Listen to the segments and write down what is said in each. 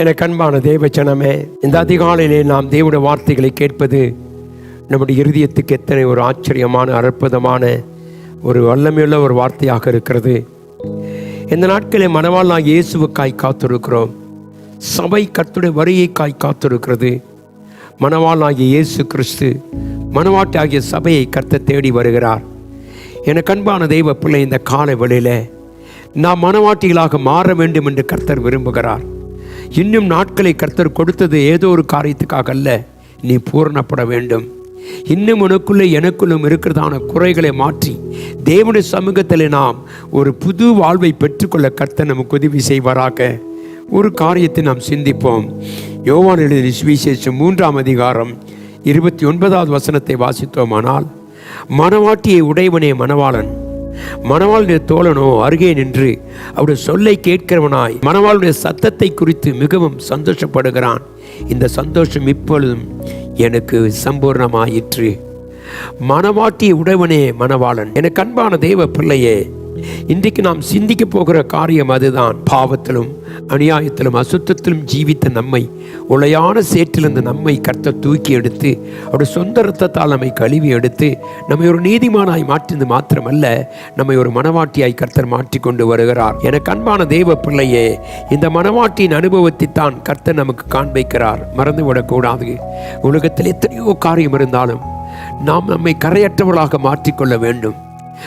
என கண்பான தேவச்சனமே இந்த அதிகாலையிலே நாம் தேவனுடைய வார்த்தைகளை கேட்பது நம்முடைய இருதயத்துக்கு எத்தனை ஒரு ஆச்சரியமான அற்புதமான ஒரு வல்லமையுள்ள ஒரு வார்த்தையாக இருக்கிறது. இந்த நாட்களில் மனவாளாக இயேசுவுக்காய் காத்திருக்கிறோம். சபை கர்த்துடன் வரியை காய் காத்திருக்கிறது. மணவாளாகிய இயேசு கிறிஸ்து மணவாட்டி ஆகிய சபையை கர்த்த தேடி வருகிறார். என கண்பான தெய்வ பிள்ளை இந்த கால வழியில் நாம் மனவாட்டிகளாக மாற வேண்டும் என்று கர்த்தர் விரும்புகிறார். இன்னும் நாட்களை கர்த்தர் கொடுத்தது ஏதோ ஒரு காரியத்துக்காக அல்ல நீ பூரணப்பட வேண்டும். இன்னும் உனக்குள்ளே எனக்குள்ளும் இருக்கிறதான குறைகளை மாற்றி தேவனுடைய சமூகத்தில் நாம் ஒரு புது வாழ்வை பெற்றுக்கொள்ள கர்த்தர் நமக்கு உதவி செய்வாராக. ஒரு காரியத்தை நாம் சிந்திப்போம். யோவான் எழுதி சுவிசேஷம் மூன்றாம் அதிகாரம் இருபத்தி ஒன்பதாவது வசனத்தை வாசித்தோமானால் மணவாட்டியை உடையவனே மணவாளன். மணவாளுடைய தோழனோ அருகே நின்று அவருடைய சொல்லை கேட்கிறவனாய் மணவாளுடைய சத்தத்தை குறித்து மிகவும் சந்தோஷப்படுகிறான். இந்த சந்தோஷம் இப்பொழுதும் எனக்கு சம்பூர்ணமாயிற்று. மணவாட்டி உடையவனே மணவாளன். எனக்கு அன்பான தேவ பிள்ளையே இன்றைக்கு நாம் சிந்திக்க போகிற காரியம் அதுதான். பாவத்திலும் அநியாயத்திலும் அசுத்தத்திலும் ஜீவித்த நம்மை உளையான சேற்றிலிருந்து நம்மை கர்த்த தூக்கி எடுத்து அவருடைய சொந்த ரத்தத்தால் நம்மை கழுவி எடுத்து நம்மை ஒரு நீதிமானாய் மாற்றினது மாத்திரமல்ல நம்மை ஒரு மனவாட்டியாய் கர்த்தர் மாற்றி கொண்டு வருகிறார். என கண்பான தெய்வ பிள்ளையே இந்த மனவாட்டியின் அனுபவத்தை தான் கர்த்தர் நமக்கு காண்பிக்கிறார். மறந்துவிடக்கூடாது. உலகத்தில் எத்தனையோ காரியம் இருந்தாலும் நாம் நம்மை கரையற்றவர்களாக மாற்றிக்கொள்ள வேண்டும்.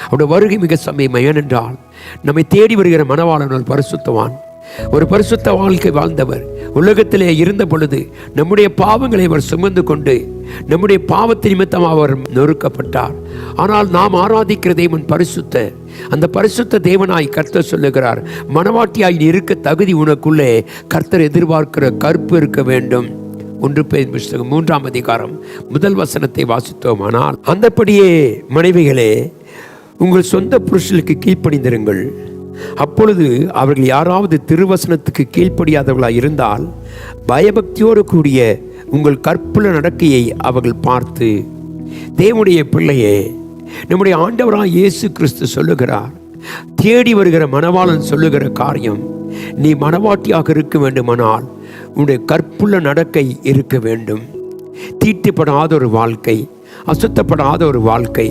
அவருடைய வருகை மிக சமயம்? ஏனென்றால் நம்மை தேடி வருகிற மனவாளன் ஒரு பரிசுத்தவான். ஒரு பரிசுத்த வாழ்க்கை வாழ்ந்தவர். உலகத்திலே இருந்த பொழுது நம்முடைய பாவங்களை அவர் சுமந்து கொண்டு நம்முடைய பாவத்தை நிமித்தம் அவர் நொறுக்கப்பட்டார். ஆனால் நாம் ஆராதிக்கிற தேவன் பரிசுத்த அந்த பரிசுத்த தேவனாய் கர்த்தர் சொல்லுகிறார் மனவாட்டியாய் இருக்க தகுதி உனக்குள்ளே. கர்த்தர் எதிர்பார்க்கிற கற்பு இருக்க வேண்டும். ஒன்று பேர் புஸ்தகம் மூன்றாம் அதிகாரம் முதல் வசனத்தை வாசித்தோம் ஆனால் அந்தப்படியே மனைவிகளே உங்கள் சொந்த புருஷனுக்கு கீழ்ப்படிந்திருங்கள். அப்பொழுது அவர்கள் யாராவது திருவசனத்துக்கு கீழ்ப்படியாதவர்களாக இருந்தால் பயபக்தியோடு கூடிய உங்கள் கற்புல நடக்கையை அவர்கள் பார்த்து தேவனுடைய பிள்ளையே நம்முடைய ஆண்டவராக இயேசு கிறிஸ்து சொல்லுகிறார் தேடி வருகிற மணவாளன் சொல்லுகிற காரியம் நீ மணவாட்டியாக இருக்க வேண்டுமானால் உன்னுடைய கற்புள்ள நடக்கை இருக்க வேண்டும். தீட்டுப்படாத ஒரு வாழ்க்கை அசுத்தப்படாத ஒரு வாழ்க்கை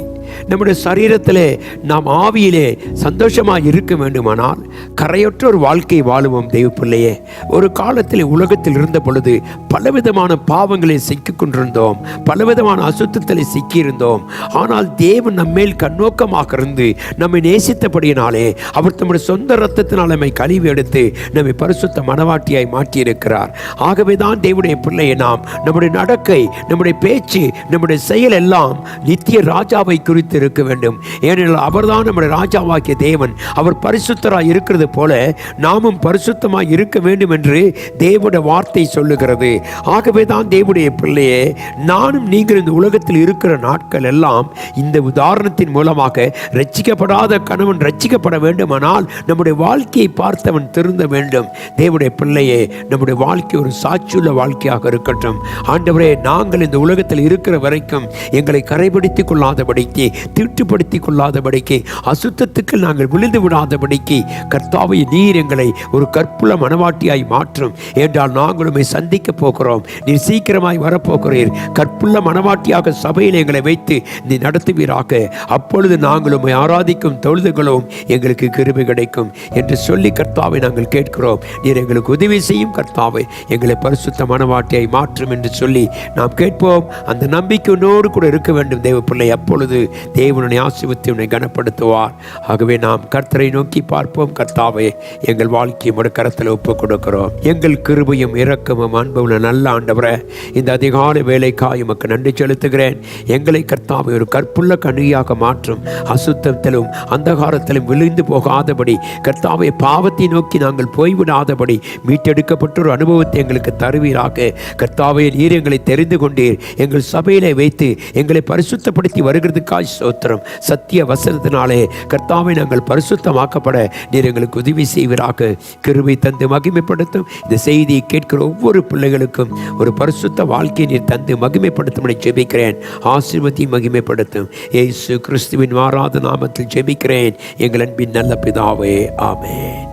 நம்முடைய சரீரத்திலே நாம் ஆவியிலே சந்தோஷமாக இருக்க வேண்டுமானால் கரையற்ற ஒரு வாழ்க்கை வாழுவோம் தெய்வ பிள்ளையே ஒரு காலத்தில் உலகத்தில் இருந்த பொழுது பலவிதமான பாவங்களை சிக்கிக் கொண்டிருந்தோம் பலவிதமான அசுத்தத்தில் சிக்கியிருந்தோம். ஆனால் தேவன் நம்மேல் கண்ணோக்கமாக இருந்து நம்மை நேசித்தபடியினாலே அவர் தம்முடைய சொந்த ரத்தத்தினால் நம்மை கழிவு எடுத்து நம்மை பரிசுத்த மனவாட்டியாய் மாற்றியிருக்கிறார். ஆகவே தான் தேவனுடைய பிள்ளையை நாம் நம்முடைய நடக்கை நம்முடைய பேச்சு நம்முடைய செயல் எல்லாம் நித்திய ராஜாவை குறித்து இருக்க வேண்டும். ஏனெனில் அவர்தான் நம்முடைய ராஜாவாக்கிய தேவன். அவர் பரிசுத்தராக இருக்கிறது போல நாமும் பரிசுத்தமாய் இருக்க வேண்டும் என்று தேவனுடைய வார்த்தை சொல்லுகிறது. ஆகவே தான் தேவனுடைய பிள்ளையே நானும் நீங்கள் இந்த உலகத்தில் இருக்கிற நாட்கள் எல்லாம் இந்த உதாரணத்தின் மூலமாக ரட்சிக்கப்படாத கணவன் ரட்சிக்கப்பட வேண்டுமானால் நம்முடைய வாழ்க்கையை பார்த்தவன் திருந்த வேண்டும். தேவனுடைய பிள்ளையே நம்முடைய வாழ்க்கை ஒரு சாட்சியுள்ள வாழ்க்கையாக இருக்கட்டும். ஆண்டவரே நாங்கள் இந்த உலகத்தில் இருக்கிற வரைக்கும் எங்களை கரைபிடித்துக் கொள்ளாதபடிக்கு தீட்டுப்படுத்தி கொள்ளாதபடிக்கு அசுத்தத்துக்கு நாங்கள் விழுந்து விடாதபடிக்கு கர்த்தாவை நீர் எங்களை ஒரு கற்புள்ள மனவாட்டியாய் மாற்றும். என்றால் நாங்களுமே சந்திக்க போகிறோம். நீர் சீக்கிரமாய் வரப்போகிறீர். கற்புள்ள மனவாட்டியாக சபையில் எங்களை வைத்து நீ நடத்துவீராக. அப்பொழுது நாங்களும் ஆராதிக்கும் தொழுதுகளும் எங்களுக்கு கிருமி கிடைக்கும் என்று சொல்லி கர்த்தாவை நாங்கள் கேட்கிறோம். நீர் எங்களுக்கு உதவி செய்யும் கர்த்தாவை எங்களை பரிசுத்த மனவாட்டியை மாற்றும் என்று சொல்லி நாம் கேட்போம். அந்த நம்பிக்கை கூட இருக்க வேண்டும் தேவ பிள்ளை. அப்பொழுது தேவனுடைய ஆசிவத்தை உன்னை கனப்படுத்துவார். ஆகவே நாம் கர்த்தரை நோக்கி பார்ப்போம். கர்த்தாவே எங்கள் வாழ்க்கையை ஒரு கரத்தில் ஒப்புக் கொடுக்கிறோம். எங்கள் கிருபையும் இரக்கமும் அன்புள்ள நல்ல ஆண்டவரை இந்த அதிகாலை வேலைக்காய் உமக்கு நன்றி செலுத்துகிறேன். எங்களை கர்த்தாவை ஒரு கற்புள்ள கணியாக மாற்றும். அசுத்தத்திலும் அந்தகாரத்திலும் விழுந்து போகாதபடி கர்த்தாவை பாவத்தை நோக்கி நாங்கள் போய்விடாதபடி மீட்டெடுக்கப்பட்ட ஒரு அனுபவத்தை எங்களுக்கு தருவீராக. கர்த்தாவை நீர் எங்களை தெரிந்து கொண்டீர். எங்கள் சபையிலே வைத்து எங்களை பரிசுத்தப்படுத்தி வருகிறதுக்காய் ஸ்தோத்திரம். சத்திய வசனத்தினாலே கர்த்தாவை நாங்கள் பரிசுத்தமாக்கப்பட நீர் எங்களுக்கு உதவி செய்வராக. கிருபை தந்து மகிமைப்படுத்தும். இந்த செய்தியை கேட்கிற ஒவ்வொரு பிள்ளைகளுக்கும் ஒரு பரிசுத்த வாழ்க்கையை நீர் தந்து மகிமைப்படுத்தும் என ஜெபிக்கிறேன். ஆசீர்வதி மகிமைப்படுத்தும். ஏசு கிறிஸ்துவின் மாறாத நாமத்தில் ஜெபிக்கிறேன். எங்கள் அன்பின் நல்ல பிதாவே ஆமேன்.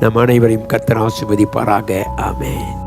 நம் அனைவரையும் கர்த்தர் ஆசிர்வதிப்பாராக ஆமேன்.